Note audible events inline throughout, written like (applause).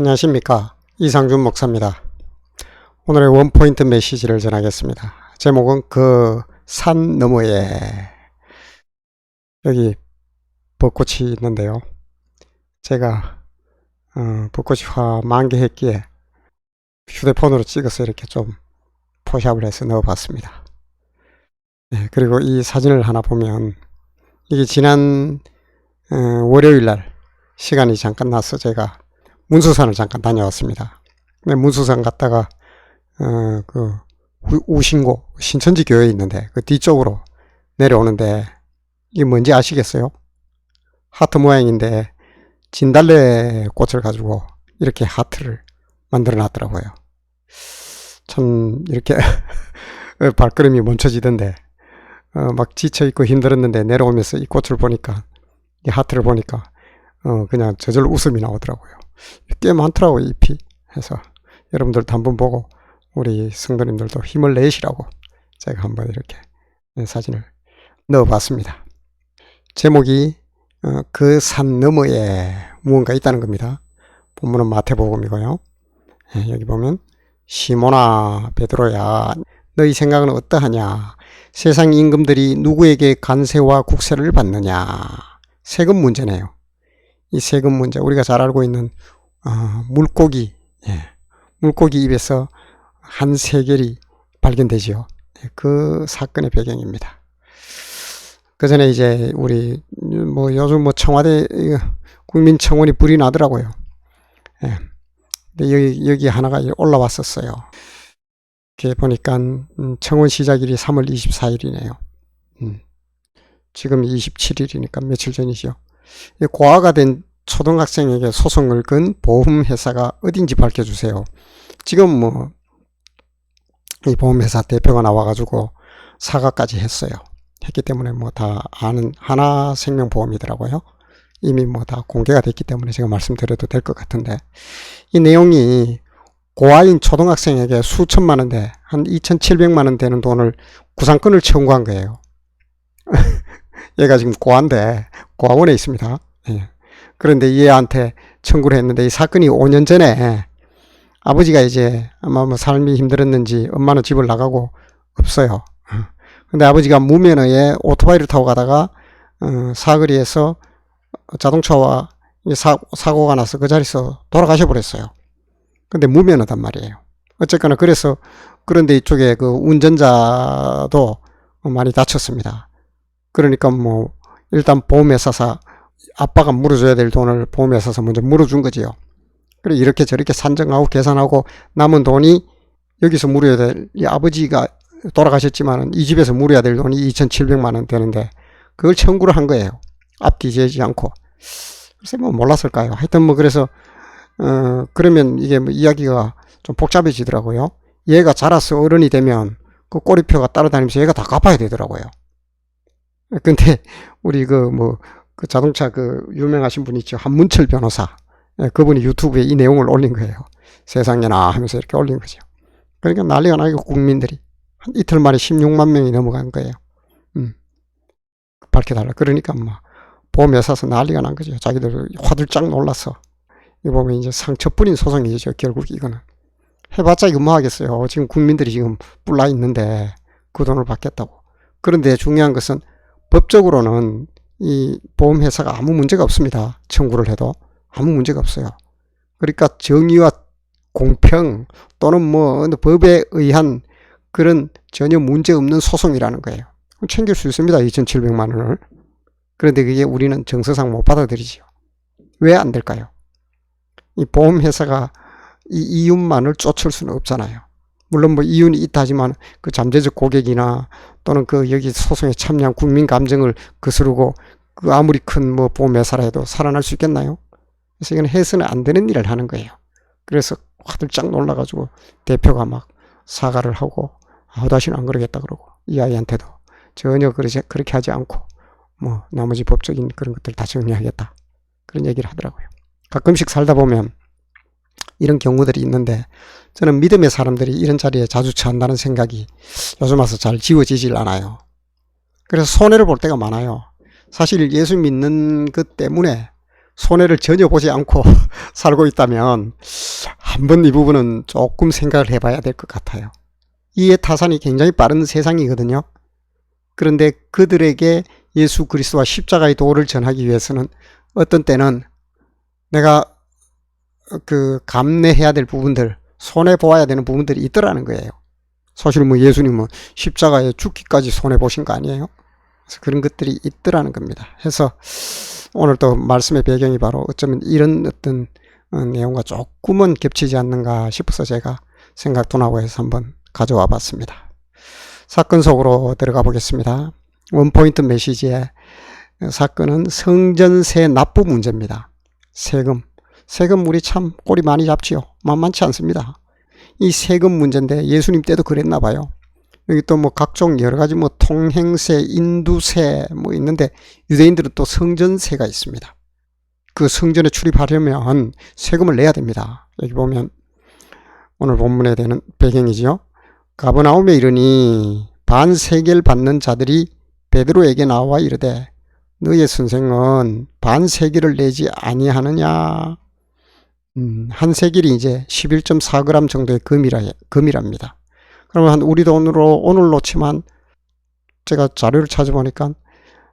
안녕하십니까 이상준 목사입니다. 오늘의 원포인트 메시지를 전하겠습니다. 제목은 그 산 너머에 여기 벚꽃이 있는데요. 제가 어, 벚꽃이 화 만개했기에 휴대폰으로 찍어서 이렇게 좀 포샵을 해서 넣어봤습니다. 네, 그리고 이 사진을 하나 보면 이게 지난 어, 월요일 날 시간이 잠깐 나서 제가 문수산을 잠깐 다녀왔습니다. 문수산 갔다가 어, 그 우- 우신고 신천지 교회 있는데 그 뒤쪽으로 내려오는데 이게 뭔지 아시겠어요? 하트 모양인데 진달래 꽃을 가지고 이렇게 하트를 만들어 놨더라고요. 참 이렇게 (laughs) 발걸음이 멈춰지던데 어, 막 지쳐 있고 힘들었는데 내려오면서 이 꽃을 보니까 이 하트를 보니까 어, 그냥 저절로 웃음이 나오더라고요. 꽤 많더라고요, 잎이. 해서 여러분들도 한번 보고 우리 성도님들도 힘을 내시라고 제가 한번 이렇게 사진을 넣어봤습니다. 제목이 어, 그산 너머에 무언가 있다는 겁니다. 본문은 마태복음이고요. 예, 여기 보면 시모나 베드로야 너희 생각은 어떠하냐 세상 임금들이 누구에게 관세와 국세를 받느냐 세금 문제네요. 이 세금 문제 우리가 잘 알고 있는 어, 물고기 예, 물고기 입에서 한 세겔이 발견되지요. 예, 그 사건의 배경입니다. 그 전에 이제 우리 뭐 요즘 뭐 청와대 국민청원이 불이 나더라고요. 예. 근데 여기 여기 하나가 올라왔었어요. 이렇게 보니까 음, 청원 시작일이 3월 24일이네요. 음. 지금 27일이니까 며칠 전이죠. 이 고아가 된 초등학생에게 소송을 건 보험회사가 어딘지 밝혀주세요. 지금 뭐, 이 보험회사 대표가 나와가지고 사과까지 했어요. 했기 때문에 뭐 다 아는 하나 생명보험이더라고요. 이미 뭐 다 공개가 됐기 때문에 제가 말씀드려도 될 것 같은데, 이 내용이 고아인 초등학생에게 수천만 원대, 한 2,700만 원 되는 돈을 구상권을 청구한 거예요. (laughs) 얘가 지금 고아인데, 고아원에 있습니다. 예. 그런데 얘한테 청구를 했는데 이 사건이 5년 전에 아버지가 이제 아마 뭐 삶이 힘들었는지 엄마는 집을 나가고 없어요. 어. 근데 아버지가 무면허에 오토바이를 타고 가다가 어, 사거리에서 자동차와 이 사, 사고가 나서 그 자리에서 돌아가셔 버렸어요. 근데 무면허단 말이에요. 어쨌거나 그래서 그런데 이쪽에 그 운전자도 많이 다쳤습니다. 그러니까 뭐 일단 보험회사사 아빠가 물어줘야 될 돈을 보험회사에서 먼저 물어준 거지요. 그래 이렇게 저렇게 산정하고 계산하고 남은 돈이 여기서 물어야 될 이 아버지가 돌아가셨지만 이 집에서 물어야 될 돈이 2,700만 원 되는데 그걸 청구를 한 거예요. 앞뒤 재지 않고. 글쎄 뭐 몰랐을까요? 하여튼 뭐 그래서 어 그러면 이게 뭐 이야기가 좀 복잡해지더라고요. 얘가 자라서 어른이 되면 그 꼬리표가 따라다니면서 얘가 다 갚아야 되더라고요. 근데 (laughs) 우리 그 뭐 그 자동차 그 유명하신 분 있죠. 한문철 변호사. 예, 그분이 유튜브에 이 내용을 올린 거예요. 세상에나 하면서 이렇게 올린 거죠. 그러니까 난리가 나고 국민들이 한 이틀 만에 16만 명이 넘어간 거예요. 음. 밝혀달라. 그러니까 뭐 보험회사에서 난리가 난 거죠. 자기들 화들짝 놀랐어. 이거 보면 이제 상처뿐인 소송이죠. 결국 이거는. 해봤자 이거 뭐 하겠어요. 지금 국민들이 지금 뿔나 있는데 그 돈을 받겠다고. 그런데 중요한 것은 법적으로는 이 보험회사가 아무 문제가 없습니다. 청구를 해도 아무 문제가 없어요. 그러니까 정의와 공평 또는 뭐 법에 의한 그런 전혀 문제 없는 소송이라는 거예요. 챙길 수 있습니다. 2,700만 원을. 그런데 그게 우리는 정서상 못 받아들이지요. 왜 안 될까요? 이 보험회사가 이 이윤만을 쫓을 수는 없잖아요. 물론 뭐 이윤이 있다 하지만 그 잠재적 고객이나 또는 그 여기 소송에 참여한 국민 감정을 거스르고 그 아무리 큰 뭐 보험회사라 해도 살아날 수 있겠나요? 그래서 이건 해서는 안 되는 일을 하는 거예요. 그래서 화들짝 놀라가지고 대표가 막 사과를 하고 아, 다시는 안 그러겠다 그러고 이 아이한테도 전혀 그러지, 그렇게 하지 않고 뭐 나머지 법적인 그런 것들 다 정리하겠다 그런 얘기를 하더라고요. 가끔씩 살다 보면 이런 경우들이 있는데 저는 믿음의 사람들이 이런 자리에 자주 처한다는 생각이 요즘 와서 잘 지워지질 않아요. 그래서 손해를 볼 때가 많아요. 사실 예수 믿는 것 때문에 손해를 전혀 보지 않고 (laughs) 살고 있다면 한 번 이 부분은 조금 생각을 해봐야 될 것 같아요. 이해 타산이 굉장히 빠른 세상이거든요. 그런데 그들에게 예수 그리스도와 십자가의 도를 전하기 위해서는 어떤 때는 내가 그 감내해야 될 부분들, 손해 보아야 되는 부분들이 있더라는 거예요. 사실 뭐 예수님은 십자가에 죽기까지 손해 보신 거 아니에요? 그래서 그런 것들이 있더라는 겁니다. 해서 오늘 또 말씀의 배경이 바로 어쩌면 이런 어떤 어, 내용과 조금은 겹치지 않는가 싶어서 제가 생각도 나고 해서 한번 가져와 봤습니다. 사건 속으로 들어가 보겠습니다. 원포인트 메시지의 사건은 성전세 납부 문제입니다. 세금. 세금 우리 참 꼬리 많이 잡지요. 만만치 않습니다. 이 세금 문제인데 예수님 때도 그랬나 봐요. 여기 또 뭐 각종 여러 가지 뭐 통행세, 인두세 뭐 있는데 유대인들은 또 성전세가 있습니다. 그 성전에 출입하려면 세금을 내야 됩니다. 여기 보면 오늘 본문에 되는 배경이지요. 가버나움에 이르니 반세계를 받는 자들이 베드로에게 나와 이르되 너의 선생은 반세계를 내지 아니하느냐? 음, 한 세겔이 이제 11.4g 정도의 금이라, 금이랍니다. 그러면 한 우리 돈으로 오늘로 치면 제가 자료를 찾아보니까 한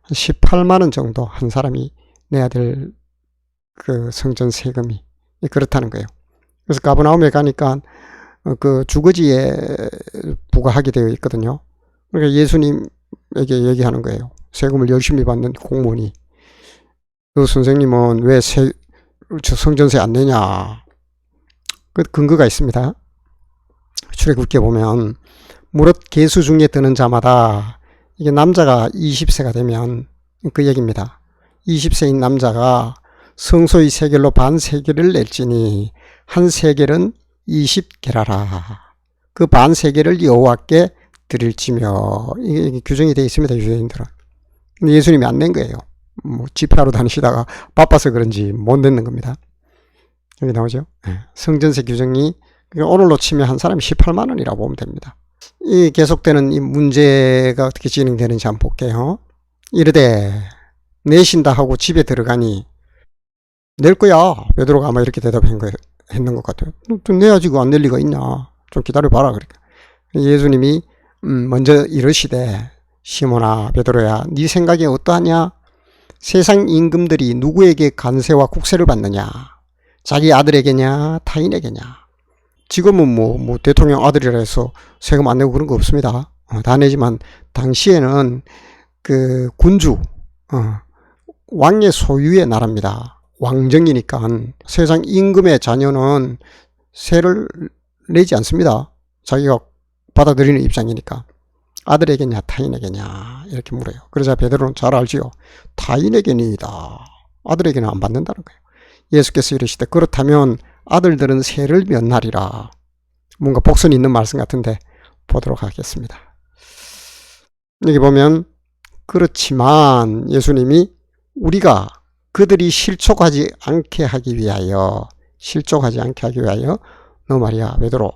18만 원 정도 한 사람이 내야 될 그 성전 세금이 그렇다는 거예요. 그래서 가버나움에 가니까 어, 그 주거지에 부과하게 되어 있거든요. 그러니까 예수님에게 얘기하는 거예요. 세금을 열심히 받는 공무원이 그 선생님은 왜 세, 저 성전세 안 내냐? 그 근거가 있습니다. 출애굽기에 보면 무릇 계수 중에 드는 자마다 이게 남자가 20세가 되면 그 얘기입니다. 20세인 남자가 성소의 세겔로 반 세겔을 낼지니 한 세겔은 20게라라. 그 반 세겔을 여호와께 드릴지며 이게, 규정이 되어 있습니다. 유대인들은. 예수님이 안 낸 거예요. 뭐 집회하러 다니시다가 바빠서 그런지 못 냈는 겁니다. 여기 나오죠. 네. 성전세 규정이 오늘로 치면 한 사람이 18만 원이라고 보면 됩니다. 이 계속되는 이 문제가 어떻게 진행되는지 한번 볼게요. 이르되 내신다 하고 집에 들어가니 낼 거야. 베드로가 아마 이렇게 대답한 거 했는 것 같아요. 좀 내야지 안 낼 리가 있냐. 좀 기다려 봐라 그러니까. 예수님이 음, 먼저 이르시되 시몬아 베드로야 네 생각이 어떠하냐? 세상 임금들이 누구에게 관세와 국세를 받느냐? 자기 아들에게냐 타인에게냐? 지금은 뭐, 뭐 대통령 아들이라 해서 세금 안 내고 그런 거 없습니다. 어, 다 내지만 당시에는 그 군주 어, 왕의 소유의 나라입니다. 왕정이니까 세상 임금의 자녀는 세를 내지 않습니다. 자기가 받아들이는 입장이니까. 아들에게냐 타인에게냐 이렇게 물어요. 그러자 베드로는 잘 알지요. 타인에게니이다. 아들에게는 안 받는다는 거예요. 예수께서 이르시되 그렇다면 아들들은 세를 면하리라. 뭔가 복선 있는 말씀 같은데 보도록 하겠습니다. 여기 보면 그렇지만 예수님이 우리가 그들이 실족하지 않게 하기 위하여 실족하지 않게 하기 위하여 너 말이야 베드로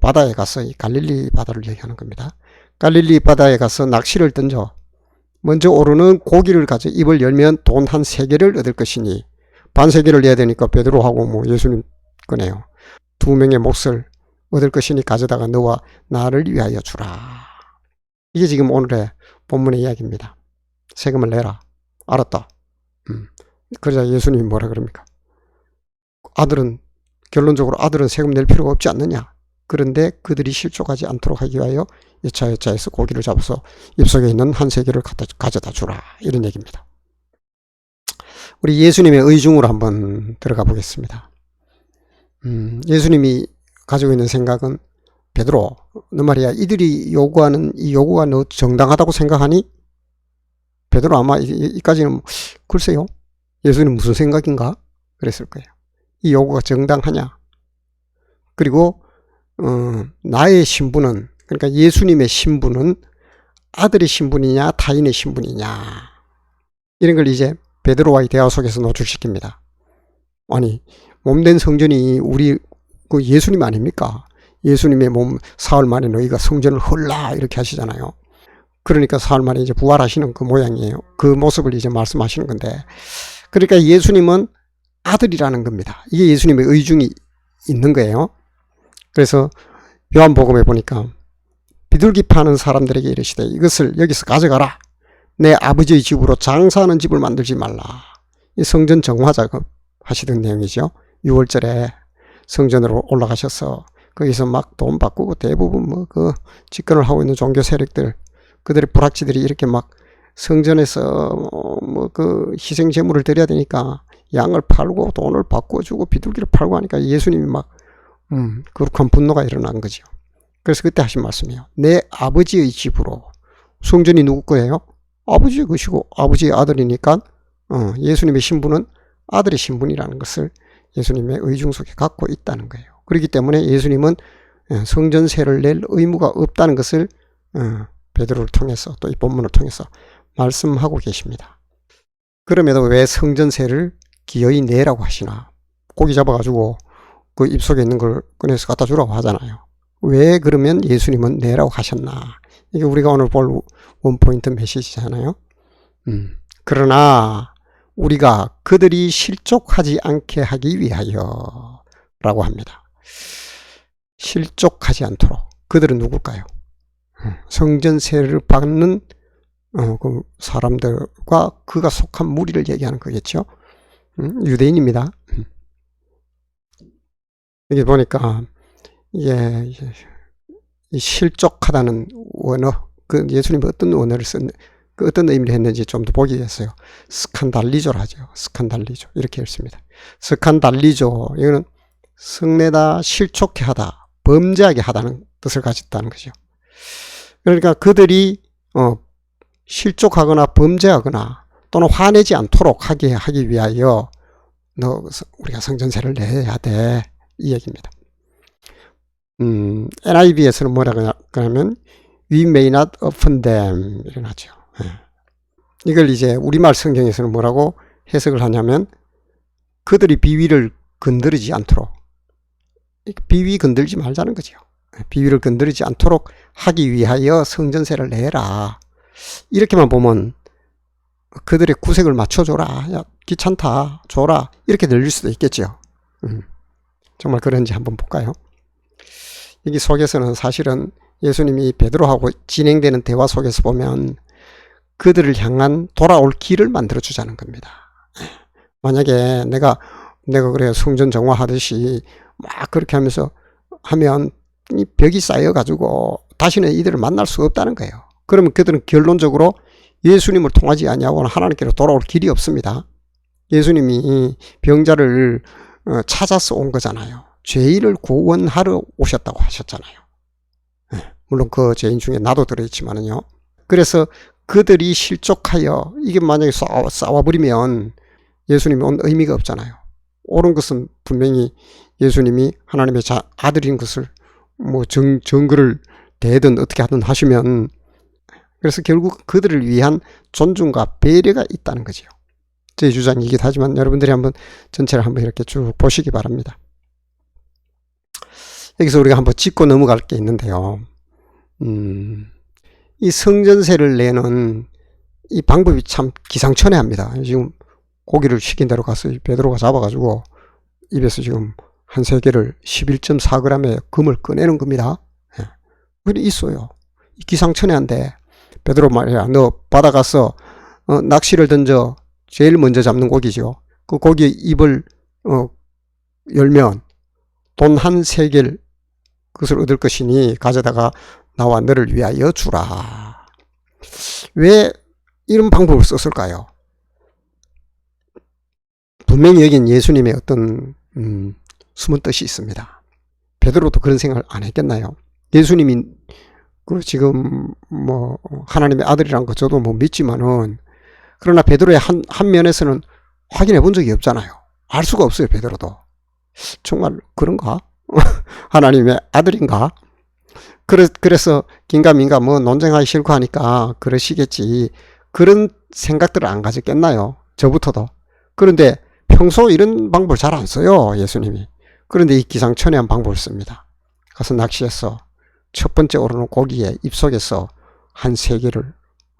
바다에 가서 이 갈릴리 바다를 얘기하는 겁니다. 갈릴리 바다에 가서 낚시를 던져 먼저 오르는 고기를 가져 입을 열면 돈 한 세 개를 얻을 것이니 반세 개를 내야 되니까 베드로하고 뭐 예수님 거네요. 두 명의 몫을 얻을 것이니 가져다가 너와 나를 위하여 주라. 이게 지금 오늘의 본문의 이야기입니다. 세금을 내라. 알았다. 음. 그러자 예수님이 뭐라 그럽니까? 아들은 결론적으로 아들은 세금 낼 필요가 없지 않느냐? 그런데 그들이 실족하지 않도록 하기 위하여 여차여차해서 고기를 잡아서 입속에 있는 한 세계를 가져다 주라. 이런 얘기입니다. 우리 예수님의 의중으로 한번 들어가 보겠습니다. 음, 예수님이 가지고 있는 생각은 베드로, 너 말이야 이들이 요구하는 이 요구가 너 정당하다고 생각하니? 베드로 아마 이, 까지는 글쎄요. 예수님 무슨 생각인가? 그랬을 거예요. 이 요구가 정당하냐? 그리고 어, 나의 신분은 그러니까 예수님의 신분은 아들의 신분이냐 타인의 신분이냐 이런 걸 이제 베드로와의 대화 속에서 노출시킵니다. 아니 몸된 성전이 우리 그 예수님 아닙니까? 예수님의 몸 사흘 만에 너희가 성전을 헐라 이렇게 하시잖아요. 그러니까 사흘 만에 이제 부활하시는 그 모양이에요. 그 모습을 이제 말씀하시는 건데 그러니까 예수님은 아들이라는 겁니다. 이게 예수님의 의중이 있는 거예요. 그래서 요한복음에 보니까 비둘기 파는 사람들에게 이르시되 이것을 여기서 가져가라. 내 아버지의 집으로 장사하는 집을 만들지 말라. 이 성전 정화 작업 하시던 내용이죠. 6월절에 성전으로 올라가셔서 거기서 막 돈 바꾸고 대부분 뭐 그 집권을 하고 있는 종교 세력들 그들의 불확지들이 이렇게 막 성전에서 뭐 그 희생 제물을 드려야 되니까 양을 팔고 돈을 바꿔주고 비둘기를 팔고 하니까 예수님이 막 음, 그룩한 분노가 일어난 거죠. 그래서 그때 하신 말씀이에요. 내 아버지의 집으로 성전이 누구 거예요? 아버지의 것이고 아버지의 아들이니까 어, 예수님의 신분은 아들의 신분이라는 것을 예수님의 의중 속에 갖고 있다는 거예요. 그렇기 때문에 예수님은 어, 성전세를 낼 의무가 없다는 것을 어, 베드로를 통해서 또 이 본문을 통해서 말씀하고 계십니다. 그럼에도 왜 성전세를 기어이 내라고 하시나? 고기 잡아가지고 그 입속에 있는 걸 꺼내서 갖다 주라고 하잖아요. 왜 그러면 예수님은 내라고 하셨나? 이게 우리가 오늘 볼 원포인트 메시지잖아요. 음, 그러나 우리가 그들이 실족하지 않게 하기 위하여 라고 합니다. 실족하지 않도록. 그들은 누굴까요? 음, 성전세를 받는 어, 그 사람들과 그가 속한 무리를 얘기하는 거겠죠. 음, 유대인입니다. 음. 여기 보니까 예, 이 실족하다는 원어, 그 예수님이 어떤 원어를 쓴, 그 어떤 의미를 했는지 좀 더 보기 위해서요. 스칸달리조라 하죠. 스칸달리조. 이렇게 읽습니다. 스칸달리조. 이거는 성내다, 실족해 하다, 범죄하게 하다는 뜻을 가졌다는 거죠. 그러니까 그들이, 어, 실족하거나 범죄하거나 또는 화내지 않도록 하게 하기 위하여 너 우리가 성전세를 내야 돼. 이 얘기입니다. 음, NIV에서는 뭐라고 하냐면 we may not offend them 이런 하죠. 예. 이걸 이제 우리말 성경에서는 뭐라고 해석을 하냐면 그들이 비위를 건드리지 않도록 비위 건들지 말자는 거죠. 예, 비위를 건드리지 않도록 하기 위하여 성전세를 내라. 이렇게만 보면 그들의 구색을 맞춰줘라. 야, 귀찮다. 줘라. 이렇게 들릴 수도 있겠죠. 음, 정말 그런지 한번 볼까요? 여기 속에서는 사실은 예수님이 베드로하고 진행되는 대화 속에서 보면 그들을 향한 돌아올 길을 만들어 주자는 겁니다. 만약에 내가 내가 그래요 성전 정화하듯이 막 그렇게 하면서 하면 이 벽이 쌓여 가지고 다시는 이들을 만날 수 없다는 거예요. 그러면 그들은 결론적으로 예수님을 통하지 아니하고는 하나님께로 돌아올 길이 없습니다. 예수님이 병자를 어, 찾아서 온 거잖아요. 죄인을 구원하러 오셨다고 하셨잖아요. 예, 물론 그 죄인 중에 나도 들어있지만은요. 그래서 그들이 실족하여 이게 만약에 싸워, 싸워버리면 예수님이 온 의미가 없잖아요. 옳은 것은 분명히 예수님이 하나님의 자, 아들인 것을 뭐 정, 정글을 대든 어떻게 하든 하시면 그래서 결국 그들을 위한 존중과 배려가 있다는 거죠. 제 주장이기도 하지만 여러분들이 한번 전체를 한번 이렇게 쭉 보시기 바랍니다. 여기서 우리가 한번 짚고 넘어갈 게 있는데요. 음, 이 성전세를 내는 이 방법이 참 기상천외합니다. 지금 고기를 시킨 대로 가서 베드로가 잡아가지고 입에서 지금 한 세 개를 11.4g의 금을 꺼내는 겁니다. 예. 그게 있어요. 기상천외한데 베드로 말이야 너 바다 가서 어, 낚시를 던져 제일 먼저 잡는 고기죠. 그 고기 입을 어, 열면 돈 한세 개를 그것을 얻을 것이니 가져다가 나와 너를 위하여 주라. 왜 이런 방법을 썼을까요? 분명히 여긴 예수님의 어떤 음, 숨은 뜻이 있습니다. 베드로도 그런 생각을 안 했겠나요? 예수님이 그 지금 뭐 하나님의 아들이란 거 저도 뭐 믿지만은 그러나 베드로의 한, 한 면에서는 확인해 본 적이 없잖아요. 알 수가 없어요, 베드로도. 정말 그런가? (laughs) 하나님의 아들인가? 그래, 그래서 긴가민가 뭐 논쟁하기 싫고 하니까 그러시겠지. 그런 생각들을 안 가졌겠나요? 저부터도. 그런데 평소 이런 방법을 잘 안 써요, 예수님이. 그런데 이 기상천외한 방법을 씁니다. 가서 낚시해서 첫 번째 오르는 고기의 입속에서 한 세 개를,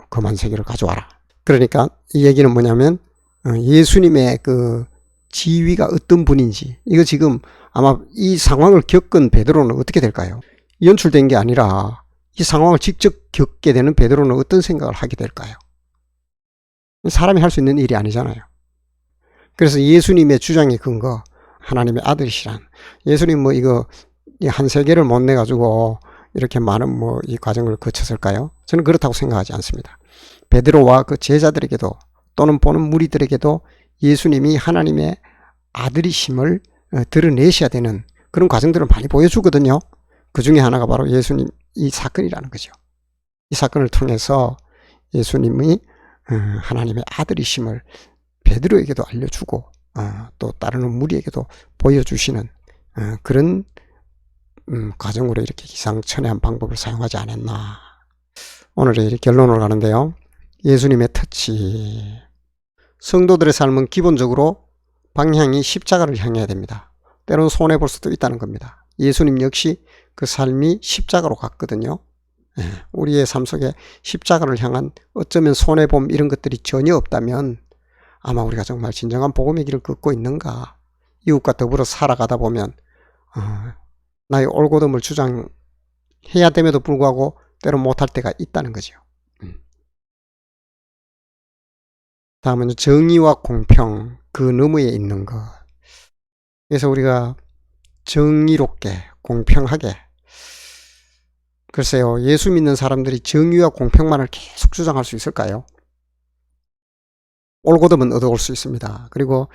그만 세 개를 가져와라. 그러니까 이 얘기는 뭐냐면 어, 예수님의 그 지위가 어떤 분인지 이거 지금 아마 이 상황을 겪은 베드로는 어떻게 될까요? 연출된 게 아니라 이 상황을 직접 겪게 되는 베드로는 어떤 생각을 하게 될까요? 사람이 할 수 있는 일이 아니잖아요. 그래서 예수님의 주장의 근거 하나님의 아들이시란 예수님 뭐 이거 이한 세계를 못 내 가지고 이렇게 많은 뭐 이 과정을 거쳤을까요? 저는 그렇다고 생각하지 않습니다. 베드로와 그 제자들에게도 또는 보는 무리들에게도 예수님이 하나님의 아들이심을 어, 드러내셔야 되는 그런 과정들을 많이 보여주거든요. 그 중에 하나가 바로 예수님 이 사건이라는 거죠. 이 사건을 통해서 예수님이 어, 하나님의 아들이심을 베드로에게도 알려주고 어, 또 따르는 무리에게도 보여주시는 어, 그런 음, 과정으로 이렇게 기상천외한 방법을 사용하지 않았나. 오늘의 결론을 가는데요. 예수님의 터치. 성도들의 삶은 기본적으로 방향이 십자가를 향해야 됩니다. 때로는 손해볼 수도 있다는 겁니다. 예수님 역시 그 삶이 십자가로 갔거든요. 예, 우리의 삶 속에 십자가를 향한 어쩌면 손해봄 이런 것들이 전혀 없다면 아마 우리가 정말 진정한 복음의 길을 걷고 있는가. 이웃과 더불어 살아가다 보면 어, 나의 올곧음을 주장해야 됨에도 불구하고 때로 못할 때가 있다는 거죠. 다음은 정의와 공평 그 너머에 있는 것. 그래서 우리가 정의롭게 공평하게 글쎄요 예수 믿는 사람들이 정의와 공평만을 계속 주장할 수 있을까요? 올곧음은 얻어올 수 있습니다. 그리고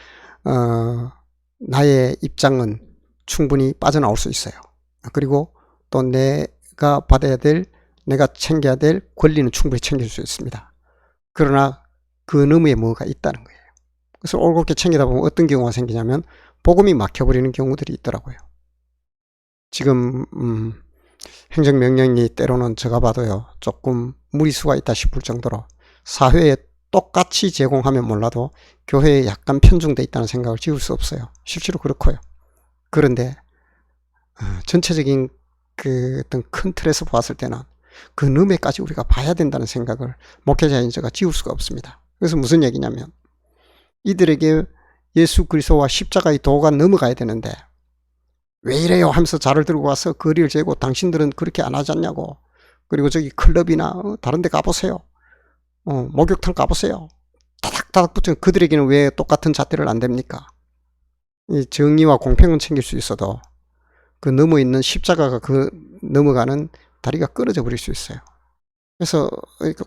어, 나의 입장은 충분히 빠져나올 수 있어요. 그리고 또 내가 받아야 될, 내가 챙겨야 될 권리는 충분히 챙길 수 있습니다. 그러나 그 너머에 뭐가 있다는 거예요. 그래서 올곧게 챙기다 보면 어떤 경우가 생기냐면 복음이 막혀버리는 경우들이 있더라고요. 지금 음, 행정명령이 때로는 제가 봐도요 조금 무리수가 있다 싶을 정도로 사회에 똑같이 제공하면 몰라도 교회에 약간 편중돼 있다는 생각을 지울 수 없어요. 실제로 그렇고요. 그런데 어, 전체적인 그 어떤 큰 틀에서 보았을 때는 그 너머까지 우리가 봐야 된다는 생각을 목회자인 제가 지울 수가 없습니다. 그래서 무슨 얘기냐면 이들에게 예수 그리스도와 십자가의 도가 넘어가야 되는데 왜 이래요? 하면서 자를 들고 와서 거리를 재고 당신들은 그렇게 안 하지 않냐고. 그리고 저기 클럽이나 어, 다른 데 가보세요. 어, 목욕탕 가보세요. 다닥다닥 붙은 그들에게는 왜 똑같은 잣대를 안 됩니까? 이 정의와 공평은 챙길 수 있어도 그 넘어 있는 십자가가 그 넘어가는 다리가 끊어져 버릴 수 있어요 그래서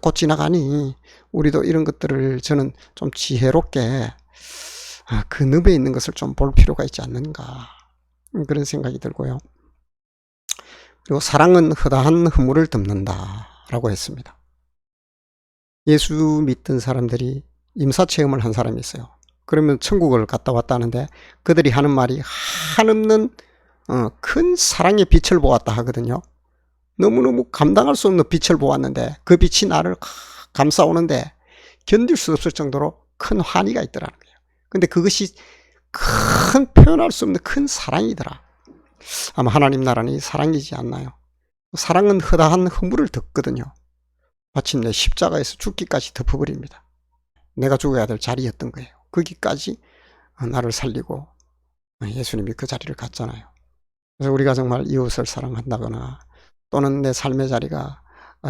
곧 지나가니 우리도 이런 것들을 저는 좀 지혜롭게 아, 그 늪에 있는 것을 좀 볼 필요가 있지 않는가 음, 그런 생각이 들고요. 그리고 사랑은 허다한 허물을 덮는다 라고 했습니다. 예수 믿던 사람들이 임사 체험을 한 사람이 있어요. 그러면 천국을 갔다 왔다는데 그들이 하는 말이 한없는 어, 큰 사랑의 빛을 보았다 하거든요. 너무너무 감당할 수 없는 빛을 보았는데 그 빛이 나를 감싸오는데 견딜 수 없을 정도로 큰 환희가 있더라는 거예요. 근데 그것이 큰 표현할 수 없는 큰 사랑이더라. 아마 하나님 나라는 사랑이지 않나요? 사랑은 허다한 허물을 덮거든요. 마침내 십자가에서 죽기까지 덮어버립니다. 내가 죽어야 될 자리였던 거예요. 거기까지 나를 살리고 예수님이 그 자리를 갔잖아요. 그래서 우리가 정말 이웃을 사랑한다거나 또는 내 삶의 자리가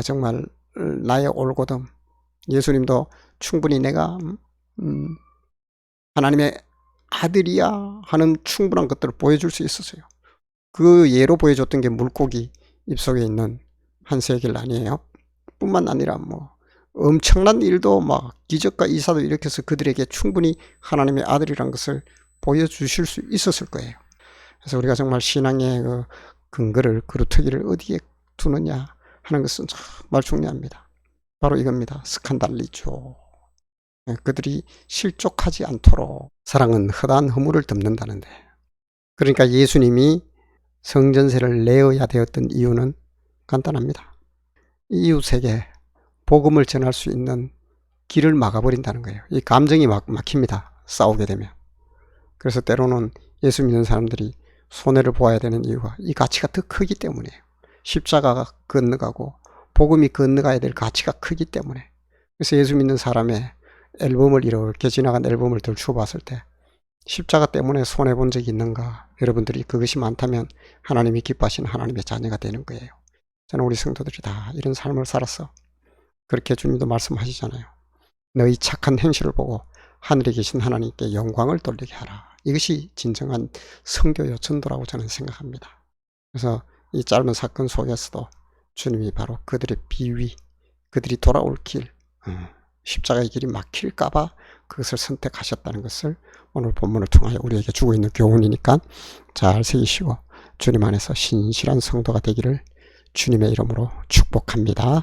정말 나의 올곧음 예수님도 충분히 내가 음, 하나님의 아들이야 하는 충분한 것들을 보여줄 수 있었어요. 그 예로 보여줬던 게 물고기 입속에 있는 한세길 아니에요. 뿐만 아니라 뭐 엄청난 일도 막 기적과 이사도 일으켜서 그들에게 충분히 하나님의 아들이란 것을 보여주실 수 있었을 거예요. 그래서 우리가 정말 신앙의 그 근거를 그루터기를 어디에 두느냐 하는 것은 정말 중요합니다. 바로 이겁니다. 스칸달리죠. 예, 그들이 실족하지 않도록 사랑은 허다한 허물을 덮는다는데 그러니까 예수님이 성전세를 내어야 되었던 이유는 간단합니다. 이웃에게 복음을 전할 수 있는 길을 막아버린다는 거예요. 이 감정이 막, 막힙니다. 싸우게 되면. 그래서 때로는 예수 믿는 사람들이 손해를 보아야 되는 이유가 이 가치가 더 크기 때문이에요. 십자가가 건너가고 복음이 건너가야 될 가치가 크기 때문에. 그래서 예수 믿는 사람의 앨범을 이렇게 지나간 앨범을 들추어 봤을 때 십자가 때문에 손해 본 적이 있는가? 여러분들이 그것이 많다면 하나님이 기뻐하시는 하나님의 자녀가 되는 거예요. 저는 우리 성도들이 다 이런 삶을 살았어. 그렇게 주님도 말씀하시잖아요. 너희 착한 행실을 보고 하늘에 계신 하나님께 영광을 돌리게 하라. 이것이 진정한 성교요 전도라고 저는 생각합니다. 그래서 이 짧은 사건 속에서도 주님이 바로 그들의 비위, 그들이 돌아올 길, 어, 십자가의 길이 막힐까봐 그것을 선택하셨다는 것을 오늘 본문을 통하여 우리에게 주고 있는 교훈이니까 잘 새기시고 주님 안에서 신실한 성도가 되기를 주님의 이름으로 축복합니다.